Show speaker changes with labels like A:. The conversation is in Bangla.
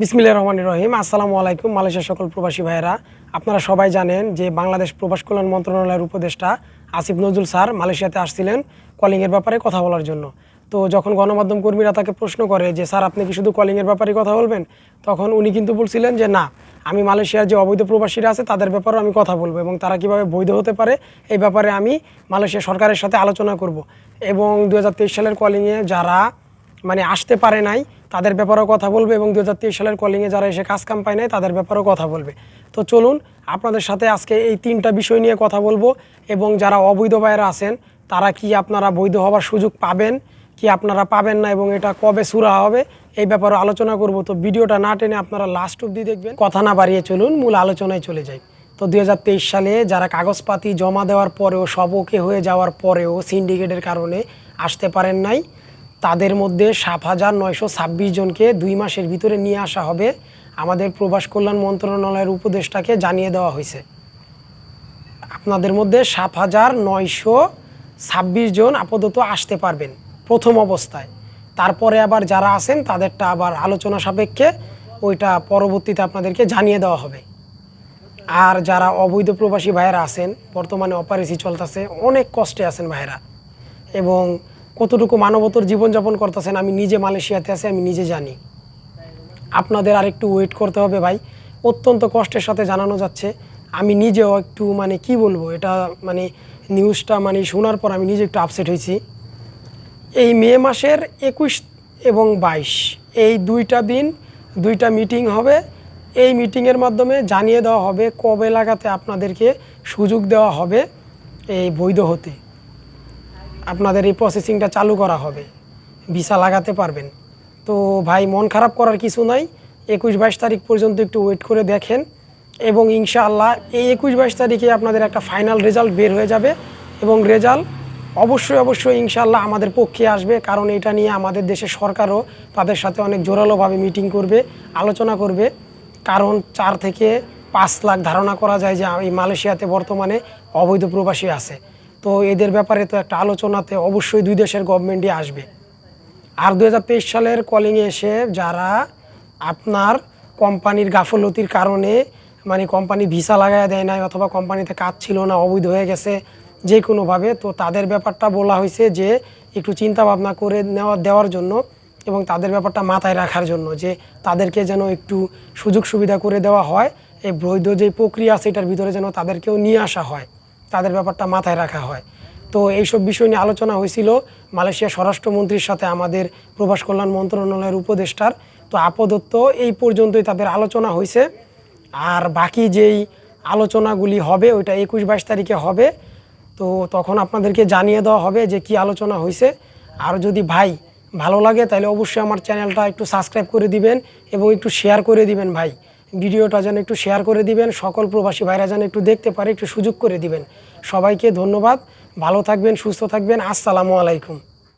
A: বিসমিল্লা রহমান রহিম। আসসালামু আলাইকুম মালয়েশিয়ার সকল প্রবাসী ভাইয়েরা। আপনারা সবাই জানেন যে বাংলাদেশ প্রবাস কল্যাণ মন্ত্রণালয়ের উপদেষ্টা আসিফ নজরুল স্যার মালয়েশিয়াতে আসছিলেন কলিংয়ের ব্যাপারে কথা বলার জন্য। তো যখন গণমাধ্যম কর্মীরা তাকে প্রশ্ন করে যে, স্যার, আপনি কি শুধু কলিংয়ের ব্যাপারে কথা বলবেন? তখন উনি কিন্তু বলছিলেন যে, না, আমি মালয়েশিয়ার যে অবৈধ প্রবাসীরা আছে, তাদের ব্যাপারেও আমি কথা বলব এবং তারা কীভাবে বৈধ হতে পারে, এই ব্যাপারে আমি মালয়েশিয়া সরকারের সাথে আলোচনা করব। এবং দু হাজার তেইশ সালের কলিংয়ে যারা মানে আসতে পারে নাই তাদের ব্যাপারেও কথা বলবে এবং দু হাজার তেইশ সালের কলিংয়ে যারা এসে কাজ কাম পায় নাই, তাদের ব্যাপারেও কথা বলবে। তো চলুন, আপনাদের সাথে আজকে এই তিনটা বিষয় নিয়ে কথা বলব এবং যারা অবৈধ বাইরে আছেন, তারা কি আপনারা বৈধ হওয়ার সুযোগ পাবেন, কি আপনারা পাবেন না এবং এটা কবে সুরা হবে, এই ব্যাপারে আলোচনা করব। তো ভিডিওটা না টেনে আপনারা লাস্ট অব্দি দেখবেন। কথা না বাড়িয়ে চলুন, মূল আলোচনায় চলে যাই। তো দু হাজার তেইশ সালে যারা কাগজপাতি জমা দেওয়ার পরেও সব ওকে হয়ে যাওয়ার পরেও সিন্ডিকেটের কারণে আসতে পারেন নাই। তাদের মধ্যে সাত হাজার নয়শো ছাব্বিশ জনকে দুই মাসের ভিতরে নিয়ে আসা হবে। আমাদের প্রবাস কল্যাণ মন্ত্রণালয়ের উপদেষ্টাকে জানিয়ে দেওয়া হয়েছে। আপনাদের মধ্যে সাত হাজার নয়শো ছাব্বিশ জন আপাতত আসতে পারবেন প্রথম অবস্থায়। তারপরে আবার যারা আছেন, তাদেরটা আবার আলোচনা সাপেক্ষে ওইটা পরবর্তীতে আপনাদেরকে জানিয়ে দেওয়া হবে। আর যারা অবৈধ প্রবাসী ভাইয়েরা আছেন, বর্তমানে অপারেসি চলতেছে, অনেক কষ্টে আছেন ভাইয়েরা। এবং কতটুকু মানবতর জীবনযাপন করতেছেন আমি নিজে মালয়েশিয়াতে আছি, আমি নিজে জানি। আপনাদের আর একটু ওয়েট করতে হবে ভাই। অত্যন্ত কষ্টের সাথে জানানো যাচ্ছে। আমি নিজেও একটু মানে কি বলব, এটা মানে নিউজটা মানে শোনার পর আমি নিজে একটু আপসেট হয়েছি। এই মে মাসের একুশ এবং বাইশ, এই দুইটা দিন, দুইটা মিটিং হবে। এই মিটিংয়ের মাধ্যমে জানিয়ে দেওয়া হবে কবে লাগাতে আপনাদেরকে সুযোগ দেওয়া হবে এই বৈধ হতে। আপনাদের এই প্রসেসিংটা চালু করা হবে। ভিসা লাগাতে পারবেন। তো ভাই, মন খারাপ করার কিছু নাই। একুশ বাইশ তারিখ পর্যন্ত একটু ওয়েট করে দেখেন এবং ইনশাআল্লাহ এই একুশ বাইশ তারিখে আপনাদের একটা ফাইনাল রেজাল্ট বের হয়ে যাবে এবং রেজাল্ট অবশ্যই অবশ্যই ইনশাআল্লাহ আমাদের পক্ষে আসবে কারণ এটা নিয়ে আমাদের দেশের সরকারও তাদের সাথে অনেক জোরালোভাবে মিটিং করবে, আলোচনা করবে। কারণ চার থেকে পাঁচ লাখ ধারণা করা যায় যে এই মালয়েশিয়াতে বর্তমানে অবৈধ প্রবাসী আছে। তো এদের ব্যাপারে তো একটা আলোচনাতে অবশ্যই দুই দেশের গভর্নমেন্টই আসবে। আর দু হাজার তেইশ সালের কলিংয়ে এসে যারা আপনার কোম্পানির গাফলতির কারণে মানে কোম্পানি ভিসা লাগায় দেয় নাই অথবা কোম্পানিতে কাজ ছিল না, অবৈধ হয়ে গেছে, যে কোনোভাবে, তো তাদের ব্যাপারটা বলা হয়েছে যে একটু চিন্তা ভাবনা করে নেওয়া, দেওয়ার জন্য এবং তাদের ব্যাপারটা মাথায় রাখার জন্য যে তাদেরকে যেন একটু সুযোগ সুবিধা করে দেওয়া হয়। এই বৈধ যে প্রক্রিয়া সেটার ভিতরে যেন তাদেরকেও নিয়ে আসা হয়। তাদের ব্যাপারটা মাথায় রাখা হয়। তো এইসব বিষয় নিয়ে আলোচনা হয়েছিল মালয়েশিয়া স্বরাষ্ট্রমন্ত্রীর সাথে আমাদের প্রবাস কল্যাণ মন্ত্রণালয়ের উপদেষ্টার। তো আপাতত এই পর্যন্তই তাদের আলোচনা হয়েছে। আর বাকি যেই আলোচনাগুলি হবে, ওইটা একুশ বাইশ তারিখে হবে। তো তখন আপনাদেরকে জানিয়ে দেওয়া হবে যে কি আলোচনা হয়েছে। আর যদি ভাই ভালো লাগে, তাহলে অবশ্যই আমার চ্যানেলটা একটু সাবস্ক্রাইব করে দিবেন এবং একটু শেয়ার করে দিবেন ভাই। ভিডিওটা যেন একটু শেয়ার করে দিবেন, সকল প্রবাসী ভাইরা যেন একটু দেখতে পারে, একটু সুযোগ করে দিবেন। সবাইকে ধন্যবাদ, ভালো থাকবেন, সুস্থ থাকবেন, আসসালামু আলাইকুম।